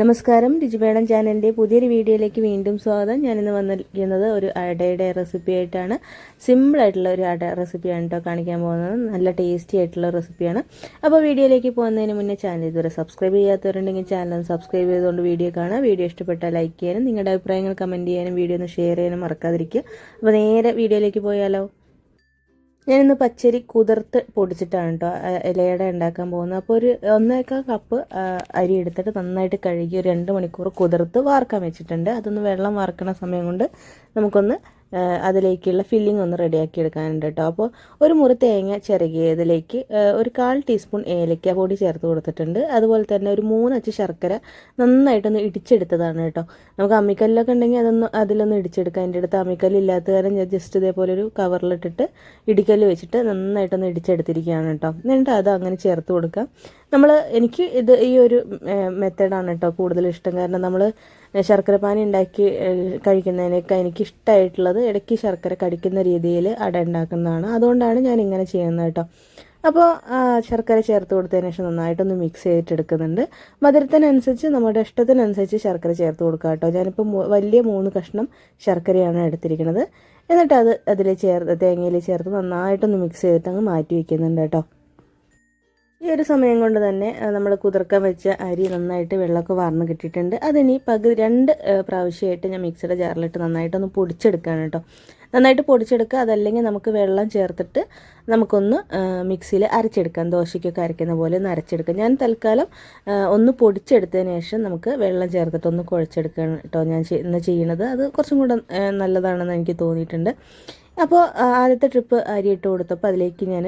നമസ്കാരം. രുചിപേടൻ ചാനലിന്റെ പുതിയൊരു വീഡിയോയിലേക്ക് വീണ്ടും സ്വാഗതം. ഞാനിന്ന് വന്നിരിക്കുന്നത് ഒരു അടയുടെ റെസിപ്പി ആയിട്ടാണ്. സിമ്പിളായിട്ടുള്ള ഒരു അട റെസിപ്പിയാണ് കേട്ടോ കാണിക്കാൻ പോകുന്നത്. നല്ല ടേസ്റ്റി ആയിട്ടുള്ള റെസിപ്പിയാണ് അപ്പോൾ വീഡിയോയിലേക്ക് പോകുന്നതിന് മുന്നേ ചാനൽ ഇതുവരെ സബ്സ്ക്രൈബ് ചെയ്യാത്തവരുണ്ടെങ്കിൽ ചാനൽ സബ്സ്ക്രൈബ് ചെയ്തുകൊണ്ട് വീഡിയോ കാണുക. വീഡിയോ ഇഷ്ടപ്പെട്ടാൽ ലൈക്ക് ചെയ്യാനും നിങ്ങളുടെ അഭിപ്രായങ്ങൾ കമന്റ് ചെയ്യാനും വീഡിയോ ഒന്ന് ഷെയർ ചെയ്യാനും മറക്കാതിരിക്കുക. അപ്പോൾ നേരെ വീഡിയോയിലേക്ക് പോയാലോ? ഞാനിന്ന് പച്ചരി കുതിർത്ത് പൊടിച്ചിട്ടാണ് കേട്ടോ ഇലയുടെ ഉണ്ടാക്കാൻ പോകുന്നത്. അപ്പോൾ ഒരു ഒന്നേക്കാൾ കപ്പ് അരി എടുത്തിട്ട് നന്നായിട്ട് കഴുകി ഒരു രണ്ട് മണിക്കൂർ കുതിർത്ത് വാർക്കാൻ വെച്ചിട്ടുണ്ട്. അതൊന്ന് വെള്ളം വാർക്കണ സമയം കൊണ്ട് നമുക്കൊന്ന് അതിലേക്കുള്ള ഫില്ലിംഗ് ഒന്ന് റെഡിയാക്കി എടുക്കാനുണ്ട് കേട്ടോ അപ്പോൾ ഒരു മുറി തേങ്ങ ചിരകിയതിലേക്ക് ഒരു കാൽ ടീസ്പൂൺ ഏലക്ക പൊടി ചേർത്ത് കൊടുത്തിട്ടുണ്ട്. അതുപോലെ തന്നെ ഒരു മൂന്നച്ച് ശർക്കര നന്നായിട്ടൊന്ന് ഇടിച്ചെടുത്തതാണ് കേട്ടോ നമുക്ക് അമ്മിക്കല്ലൊക്കെ ഉണ്ടെങ്കിൽ അതൊന്ന് അതിലൊന്ന് ഇടിച്ചെടുക്കാം. എന്റെ അടുത്ത് അമ്മിക്കല്ല് ഇല്ലാത്ത കാരണം ഞാൻ ജസ്റ്റ് ഇതേപോലെ ഒരു കവറിലിട്ടിട്ട് ഇടിക്കല്ല് വെച്ചിട്ട് നന്നായിട്ടൊന്ന് ഇടിച്ചെടുത്തിരിക്കുകയാണ് കേട്ടോ എന്നിട്ട് അത് അങ്ങനെ ചേർത്ത് കൊടുക്കാം. നമ്മൾ എനിക്ക് ഇത് ഈ ഒരു മെത്തേഡാണ് കേട്ടോ കൂടുതൽ ഇഷ്ടം. കാരണം നമ്മൾ ശർക്കര പാനി ഉണ്ടാക്കി കഴിക്കുന്നതിനേക്കാൾ എനിക്ക് ഇഷ്ടമായിട്ടുള്ളത് ഇടയ്ക്ക് ശർക്കര കടിക്കുന്ന രീതിയിൽ അട ഉണ്ടാക്കുന്നതാണ്. അതുകൊണ്ടാണ് ഞാൻ ഇങ്ങനെ ചെയ്യുന്നത് കേട്ടോ അപ്പോൾ ശർക്കര ചേർത്ത് കൊടുത്തതിന് ശേഷം നന്നായിട്ടൊന്ന് മിക്സ് ചെയ്തിട്ടെടുക്കുന്നുണ്ട്. മധുരത്തിനനുസരിച്ച് നമ്മുടെ ഇഷ്ടത്തിനനുസരിച്ച് ശർക്കര ചേർത്ത് കൊടുക്കുക കേട്ടോ ഞാനിപ്പോൾ വലിയ മൂന്ന് കഷ്ണം ശർക്കരയാണ് എടുത്തിരിക്കുന്നത്. എന്നിട്ട് അത് അതിൽ ചേർത്ത് തേങ്ങയിൽ ചേർത്ത് നന്നായിട്ടൊന്ന് മിക്സ് ചെയ്തിട്ട് അങ്ങ് മാറ്റി വയ്ക്കുന്നുണ്ട് കേട്ടോ ഈ ഒരു സമയം കൊണ്ട് തന്നെ നമ്മൾ കുതിർക്കാൻ വെച്ച അരി നന്നായിട്ട് വെള്ളമൊക്കെ വാർന്ന് കിട്ടിയിട്ടുണ്ട്. അതിനി പകുതി രണ്ട് പ്രാവശ്യമായിട്ട് ഞാൻ മിക്സിയുടെ ജാറിലിട്ട് നന്നായിട്ടൊന്ന് പൊടിച്ചെടുക്കുകയാണ് കേട്ടോ. നന്നായിട്ട് പൊടിച്ചെടുക്കുക അതല്ലെങ്കിൽ നമുക്ക് വെള്ളം ചേർത്തിട്ട് നമുക്കൊന്ന് മിക്സിയിൽ അരച്ചെടുക്കാം. ദോശയ്ക്കൊക്കെ അരയ്ക്കുന്ന പോലെ ഒന്ന് അരച്ചെടുക്കാം. ഞാൻ തൽക്കാലം ഒന്ന് പൊടിച്ചെടുത്തതിന് ശേഷം നമുക്ക് വെള്ളം ചേർത്തിട്ട് ഒന്ന് കുഴച്ചെടുക്കണം കേട്ടോ ഞാൻ ഇന്ന് ചെയ്യണത്. അത് കുറച്ചും കൂടെ നല്ലതാണെന്ന് എനിക്ക് തോന്നിയിട്ടുണ്ട്. അപ്പോൾ ആദ്യത്തെ ട്രിപ്പ് അരി ഇട്ട് കൊടുത്തപ്പോൾ അതിലേക്ക് ഞാൻ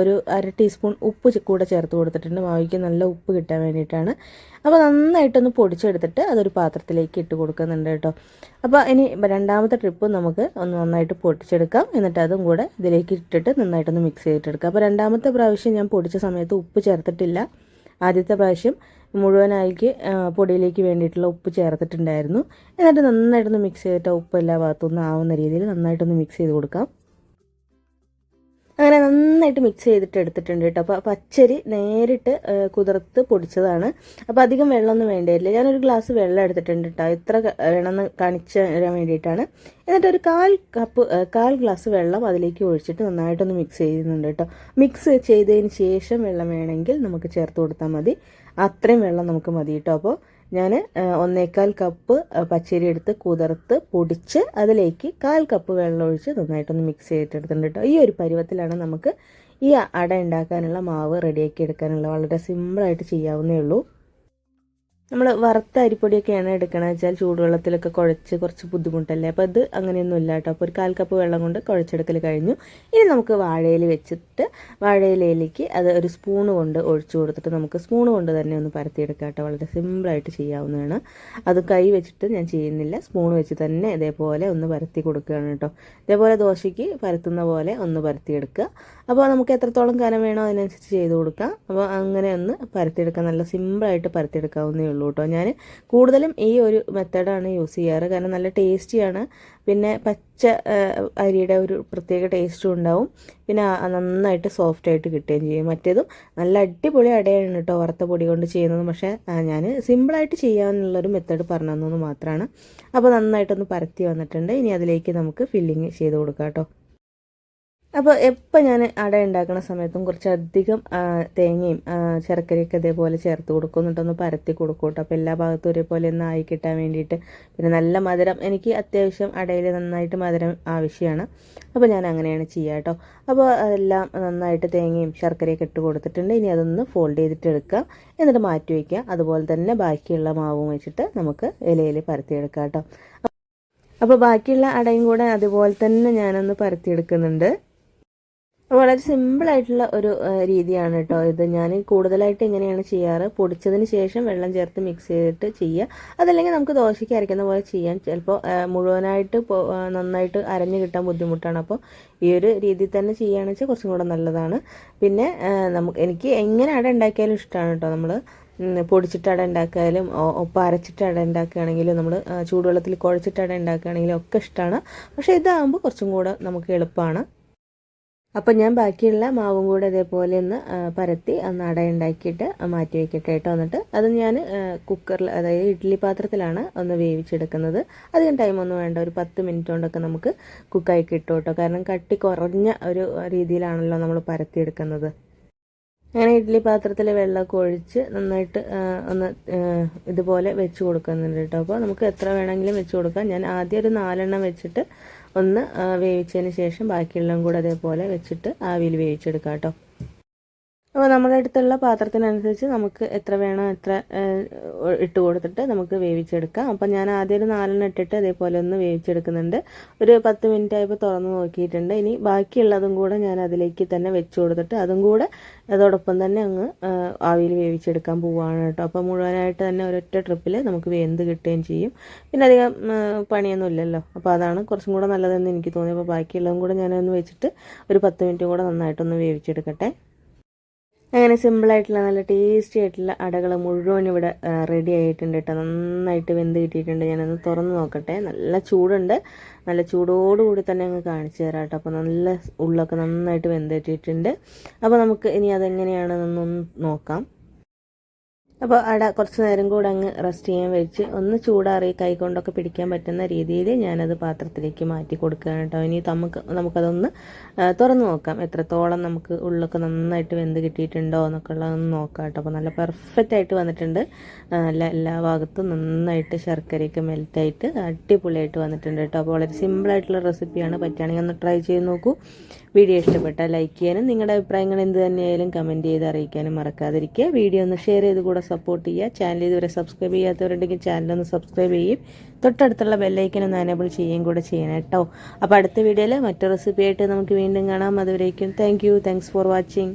ഒരു അര ടീസ്പൂൺ ഉപ്പ് കൂടെ ചേർത്ത് കൊടുത്തിട്ടുണ്ട്. മാവിക്ക് നല്ല ഉപ്പ് കിട്ടാൻ വേണ്ടിയിട്ടാണ്. അപ്പോൾ നന്നായിട്ടൊന്ന് പൊടിച്ചെടുത്തിട്ട് അതൊരു പാത്രത്തിലേക്ക് ഇട്ട് കൊടുക്കുന്നുണ്ട് കേട്ടോ. അപ്പോൾ ഇനി രണ്ടാമത്തെ ട്രിപ്പ് നമുക്ക് ഒന്ന് നന്നായിട്ട് പൊടിച്ചെടുക്കാം. എന്നിട്ട് അതും കൂടെ ഇതിലേക്ക് ഇട്ടിട്ട് നന്നായിട്ടൊന്ന് മിക്സ് ചെയ്തിട്ടെടുക്കാം. അപ്പോൾ രണ്ടാമത്തെ പ്രാവശ്യം ഞാൻ പൊടിച്ച സമയത്ത് ഉപ്പ് ചേർത്തിട്ടില്ല. ആദ്യത്തെ പ്രാവശ്യം മുഴുവനായിക്ക് പൊടിയിലേക്ക് വേണ്ടിയിട്ടുള്ള ഉപ്പ് ചേർത്തിട്ടുണ്ടായിരുന്നു. എന്നിട്ട് നന്നായിട്ടൊന്ന് മിക്സ് ചെയ്തിട്ട് ഉപ്പ് എല്ലാ ഭാഗത്തുനിന്ന് ആവുന്ന രീതിയിൽ നന്നായിട്ടൊന്ന് മിക്സ് ചെയ്ത് കൊടുക്കാം. നന്നായിട്ട് മിക്സ് ചെയ്തിട്ട് എടുത്തിട്ടുണ്ട് കേട്ടോ. അപ്പോൾ പച്ചരി നേരിട്ട് കുതിർത്ത് പൊടിച്ചതാണ്. അപ്പോൾ അധികം വെള്ളമൊന്നും വേണ്ടിയില്ല ഞാനൊരു ഗ്ലാസ് വെള്ളം എടുത്തിട്ടുണ്ട് കേട്ടോ. എത്ര വേണമെന്ന് കാണിച്ചു തരാൻ വേണ്ടിയിട്ടാണ്. എന്നിട്ട് ഒരു കാൽ കപ്പ് കാൽ ഗ്ലാസ് വെള്ളം അതിലേക്ക് ഒഴിച്ചിട്ട് നന്നായിട്ടൊന്ന് മിക്സ് ചെയ്യുന്നുണ്ട് കേട്ടോ. മിക്സ് ചെയ്തതിന് ശേഷം വെള്ളം വേണമെങ്കിൽ നമുക്ക് ചേർത്ത് കൊടുത്താൽ മതി. അത്രയും വെള്ളം നമുക്ക് മതി കേട്ടോ. അപ്പോൾ ഞാൻ ഒന്നേക്കാൽ കപ്പ് പച്ചരി എടുത്ത് കുതിർത്ത് പൊടിച്ച് അതിലേക്ക് കാൽ കപ്പ് വെള്ളം ഒഴിച്ച് നന്നായിട്ടൊന്ന് മിക്സ് ചെയ്തിട്ടെടുത്തിട്ടുണ്ട് കേട്ടോ. ഈ ഒരു പരുവത്തിലാണ് നമുക്ക് ഈ അട ഉണ്ടാക്കാനുള്ള മാവ് റെഡിയാക്കി എടുക്കാനുള്ള വളരെ സിമ്പിളായിട്ട് ചെയ്യാവുന്നേ ഉള്ളൂ. നമ്മൾ വറുത്ത അരിപ്പൊടിയൊക്കെയാണ് എടുക്കണത് വെച്ചാൽ ചൂടുവെള്ളത്തിലൊക്കെ കുഴച്ച് കുറച്ച് ബുദ്ധിമുട്ടല്ലേ? അപ്പോൾ അത് അങ്ങനെയൊന്നും ഇല്ല കേട്ടോ. അപ്പോൾ ഒരു കാൽ കപ്പ് വെള്ളം കൊണ്ട് കുഴച്ചെടുക്കൽ കഴിഞ്ഞു. ഇനി നമുക്ക് വാഴയിൽ വെച്ചിട്ട് വാഴയിലയിലേക്ക് അത് ഒരു സ്പൂൺ കൊണ്ട് ഒഴിച്ചു കൊടുത്തിട്ട് നമുക്ക് സ്പൂൺ കൊണ്ട് തന്നെ ഒന്ന് പരത്തിയെടുക്കാം കേട്ടോ. വളരെ സിമ്പിളായിട്ട് ചെയ്യാവുന്നതാണ്. അത് കൈ വെച്ചിട്ട് ഞാൻ ചെയ്യുന്നില്ല. സ്പൂൺ വെച്ച് തന്നെ ഇതേപോലെ ഒന്ന് പരത്തി കൊടുക്കുകയാണ് കേട്ടോ. ഇതേപോലെ ദോശയ്ക്ക് പരത്തുന്ന പോലെ ഒന്ന് പരത്തിയെടുക്കുക. അപ്പോൾ നമുക്ക് എത്രത്തോളം കനം വേണോ അതിനനുസരിച്ച് ചെയ്ത് കൊടുക്കാം. അപ്പോൾ അങ്ങനെ ഒന്ന് പരത്തിയെടുക്കാം. നല്ല സിമ്പിളായിട്ട് പരത്തിയെടുക്കാവുന്നേ ഉള്ളൂ. കേട്ടോ. ഞാൻ കൂടുതലും ഈ ഒരു മെത്തേഡാണ് യൂസ് ചെയ്യാറ്. കാരണം നല്ല ടേസ്റ്റിയാണ് പിന്നെ പച്ച അരിയുടെ ഒരു പ്രത്യേക ടേസ്റ്റും ഉണ്ടാവും. പിന്നെ നന്നായിട്ട് സോഫ്റ്റ് ആയിട്ട് കിട്ടുകയും ചെയ്യും. മറ്റേതും നല്ല അടിപൊളി അടയാണ് കേട്ടോ വറുത്ത പൊടി കൊണ്ട് ചെയ്യുന്നത്. പക്ഷേ ഞാൻ സിമ്പിളായിട്ട് ചെയ്യാനുള്ളൊരു മെത്തേഡ് പറഞ്ഞു തന്നു മാത്രമാണ്. അപ്പോൾ നന്നായിട്ടൊന്ന് പരത്തി വന്നിട്ടുണ്ട്. ഇനി അതിലേക്ക് നമുക്ക് ഫില്ലിങ് ചെയ്ത് കൊടുക്കാം കേട്ടോ. അപ്പോൾ എപ്പോൾ ഞാൻ അട ഉണ്ടാക്കുന്ന സമയത്തും കുറച്ചധികം തേങ്ങയും ശർക്കരയൊക്കെ ഇതേപോലെ ചേർത്ത് കൊടുക്കും എന്നിട്ടൊന്ന് പരത്തി കൊടുക്കും കേട്ടോ അപ്പോൾ എല്ലാ ഭാഗത്തും ഒരേപോലെ ഒന്ന് ആയി കിട്ടാൻ വേണ്ടിയിട്ട്. പിന്നെ നല്ല മധുരം എനിക്ക് അത്യാവശ്യം അടയിൽ നന്നായിട്ട് മധുരം ആവശ്യമാണ് അപ്പോൾ ഞാൻ അങ്ങനെയാണ് ചെയ്യുക കേട്ടോ അപ്പോൾ എല്ലാം നന്നായിട്ട് തേങ്ങയും ശർക്കരയൊക്കെ ഇട്ട് കൊടുത്തിട്ടുണ്ട്. ഇനി അതൊന്ന് ഫോൾഡ് ചെയ്തിട്ട് എടുക്കുക എന്നിട്ട് മാറ്റി വയ്ക്കുക അതുപോലെ തന്നെ ബാക്കിയുള്ള മാവും വെച്ചിട്ട് നമുക്ക് ഇലയിൽ പരത്തിയെടുക്കാം കേട്ടോ അപ്പോൾ ബാക്കിയുള്ള അടയും കൂടെ അതുപോലെ തന്നെ ഞാനൊന്ന് പരത്തിയെടുക്കുന്നുണ്ട്. വളരെ സിമ്പിളായിട്ടുള്ള ഒരു രീതിയാണ് കേട്ടോ ഇത്. ഞാൻ കൂടുതലായിട്ട് ഇങ്ങനെയാണ് ചെയ്യാറ്? പൊടിച്ചതിന് ശേഷം വെള്ളം ചേർത്ത് മിക്സ് ചെയ്തിട്ട് ചെയ്യുക. അതല്ലെങ്കിൽ നമുക്ക് ദോശയ്ക്ക് അരയ്ക്കുന്ന പോലെ ചെയ്യാൻ ചിലപ്പോൾ മുഴുവനായിട്ട് നന്നായിട്ട് അരഞ്ഞു കിട്ടാൻ ബുദ്ധിമുട്ടാണ്. അപ്പോൾ ഈ ഒരു രീതിയിൽ തന്നെ ചെയ്യുകയാണെന്ന് വെച്ചാൽ കുറച്ചും കൂടെ നല്ലതാണ്. പിന്നെ നമുക്ക് എനിക്ക് എങ്ങനെ അട ഉണ്ടാക്കിയാലും ഇഷ്ടമാണ് കേട്ടോ നമ്മൾ പൊടിച്ചിട്ട് അട ഉണ്ടാക്കിയാലും ഒപ്പം അരച്ചിട്ട് അട ഉണ്ടാക്കുകയാണെങ്കിലും നമ്മൾ ചൂടുവെള്ളത്തിൽ കുഴച്ചിട്ട് അട ഉണ്ടാക്കുകയാണെങ്കിലും ഒക്കെ ഇഷ്ടമാണ് പക്ഷേ ഇതാകുമ്പോൾ കുറച്ചും കൂടെ നമുക്ക് എളുപ്പമാണ് അപ്പം ഞാൻ ബാക്കിയുള്ള മാവും കൂടെ ഇതേപോലെ ഒന്ന് പരത്തി ഒന്ന് അട ഉണ്ടാക്കിയിട്ട് മാറ്റി വയ്ക്കട്ടെ കേട്ടോ. എന്നിട്ട് അത് ഞാൻ കുക്കറിൽ അതായത് ഇഡ്ഡലി പാത്രത്തിലാണ് ഒന്ന് വേവിച്ചെടുക്കുന്നത്. അധികം ടൈമൊന്നും വേണ്ട. ഒരു പത്ത് മിനിറ്റ് കൊണ്ടൊക്കെ നമുക്ക് കുക്കായി കിട്ടും കേട്ടോ. കാരണം കട്ടി കുറഞ്ഞ ഒരു രീതിയിലാണല്ലോ നമ്മൾ പരത്തിയെടുക്കുന്നത്. അങ്ങനെ ഇഡ്ഡലി പാത്രത്തിൽ വെള്ളമൊക്കെ ഒഴിച്ച് നന്നായിട്ട് ഒന്ന് ഇതുപോലെ വെച്ച് കൊടുക്കുന്നുണ്ട് കേട്ടോ. അപ്പോൾ നമുക്ക് എത്ര വേണമെങ്കിലും വെച്ച് കൊടുക്കാം. ഞാൻ ആദ്യം ഒരു നാലെണ്ണം വെച്ചിട്ട് ഒന്ന് വേവിച്ചതിന് ശേഷം ബാക്കിയെല്ലാം കൂടെ അതേപോലെ വെച്ചിട്ട് ആവിയിൽ വേവിച്ചെടുക്കാം കേട്ടോ. അപ്പോൾ നമ്മുടെ അടുത്തുള്ള പാത്രത്തിനനുസരിച്ച് നമുക്ക് എത്ര വേണോ എത്ര ഇട്ട് കൊടുത്തിട്ട് നമുക്ക് വേവിച്ചെടുക്കാം. അപ്പം ഞാൻ ആദ്യം ഒരു നാലെണ്ണം ഇട്ടിട്ട് അതേപോലെ ഒന്ന് വേവിച്ചെടുക്കുന്നുണ്ട്. ഒരു പത്ത് മിനിറ്റ് ആയപ്പോൾ തുറന്ന് നോക്കിയിട്ടുണ്ട്. ഇനി ബാക്കിയുള്ളതും കൂടെ ഞാൻ അതിലേക്ക് തന്നെ വെച്ച് കൊടുത്തിട്ട് അതും കൂടെ അതോടൊപ്പം തന്നെ അങ്ങ് ആവിയിൽ വേവിച്ചെടുക്കാൻ പോവുകയാണ് കേട്ടോ. അപ്പോൾ മുഴുവനായിട്ട് തന്നെ ഒരൊറ്റ ട്രിപ്പിൽ നമുക്ക് വേന്ത് കിട്ടുകയും ചെയ്യും. പിന്നെ അധികം പണിയൊന്നും ഇല്ലല്ലോ. അപ്പോൾ അതാണ് കുറച്ചും കൂടെ നല്ലതെന്ന് എനിക്ക് തോന്നി. അപ്പോൾ ബാക്കിയുള്ളതും കൂടെ ഞാനൊന്ന് വെച്ചിട്ട് ഒരു പത്ത് മിനിറ്റും കൂടെ നന്നായിട്ടൊന്ന് വേവിച്ചെടുക്കട്ടെ. അങ്ങനെ സിമ്പിളായിട്ടുള്ള നല്ല ടേസ്റ്റി ആയിട്ടുള്ള അടകൾ മുഴുവൻ ഇവിടെ റെഡി ആയിട്ടുണ്ട് കേട്ടോ നന്നായിട്ട് വെന്ത് കിട്ടിയിട്ടുണ്ട്. ഞാനൊന്ന് തുറന്ന് നോക്കട്ടെ. നല്ല ചൂടുണ്ട്. നല്ല ചൂടോടുകൂടി തന്നെ അങ്ങ് കാണിച്ചു തരാം കേട്ടോ അപ്പോൾ നല്ല ഉള്ളൊക്കെ നന്നായിട്ട് വെന്ത് കിട്ടിയിട്ടുണ്ട്. അപ്പോൾ നമുക്ക് ഇനി അതെങ്ങനെയാണെന്നൊന്ന് നോക്കാം. അപ്പോൾ അട കുറച്ച് നേരം കൂടെ അങ്ങ് റെസ്റ്റ് ചെയ്യാൻ വെച്ച് ഒന്ന് ചൂടാറി കൈകൊണ്ടൊക്കെ പിടിക്കാൻ പറ്റുന്ന രീതിയിൽ ഞാനത് പാത്രത്തിലേക്ക് മാറ്റി കൊടുക്കുകയാണ് കേട്ടോ. ഇനി നമുക്ക് നമുക്കതൊന്ന് തുറന്നു നോക്കാം. എത്രത്തോളം നമുക്ക് ഉള്ളൊക്കെ നന്നായിട്ട് വെന്ത് കിട്ടിയിട്ടുണ്ടോ എന്നൊക്കെ ഉള്ളതൊന്ന് നോക്കാം കേട്ടോ. അപ്പോൾ നല്ല പെർഫെക്റ്റ് ആയിട്ട് വന്നിട്ടുണ്ട്. നല്ല എല്ലാ ഭാഗത്തും നന്നായിട്ട് ശർക്കരയൊക്കെ മെൽറ്റായിട്ട് അടിപൊളിയായിട്ട് വന്നിട്ടുണ്ട് കേട്ടോ. അപ്പോൾ വളരെ സിമ്പിളായിട്ടുള്ള റെസിപ്പിയാണ് പറ്റുകയാണെങ്കിൽ ഒന്ന് ട്രൈ ചെയ്ത് നോക്കൂ. വീഡിയോ ഇഷ്ടപ്പെട്ടാൽ ലൈക്ക് ചെയ്യാനും നിങ്ങളുടെ അഭിപ്രായങ്ങൾ എന്ത് തന്നെയായാലും കമന്റ് ചെയ്ത് അറിയിക്കാനും മറക്കാതിരിക്കുക. വീഡിയോ ഒന്ന് ഷെയർ ചെയ്ത് കൂടെ സപ്പോർട്ട് ചെയ്യുക. ചാനൽ ഇതുവരെ സബ്സ്ക്രൈബ് ചെയ്യാത്തവരുണ്ടെങ്കിൽ ചാനലൊന്ന് സബ്സ്ക്രൈബ് ചെയ്യും. തൊട്ടടുത്തുള്ള ബെല്ലൈക്കൻ ഒന്ന് എനേബിൾ ചെയ്യുകയും കൂടെ ചെയ്യണം കേട്ടോ. അപ്പോൾ അടുത്ത വീഡിയോയിൽ മറ്റു റെസിപ്പി ആയിട്ട് നമുക്ക് വീണ്ടും കാണാം. അതുവരേക്കും thank you thanks for watching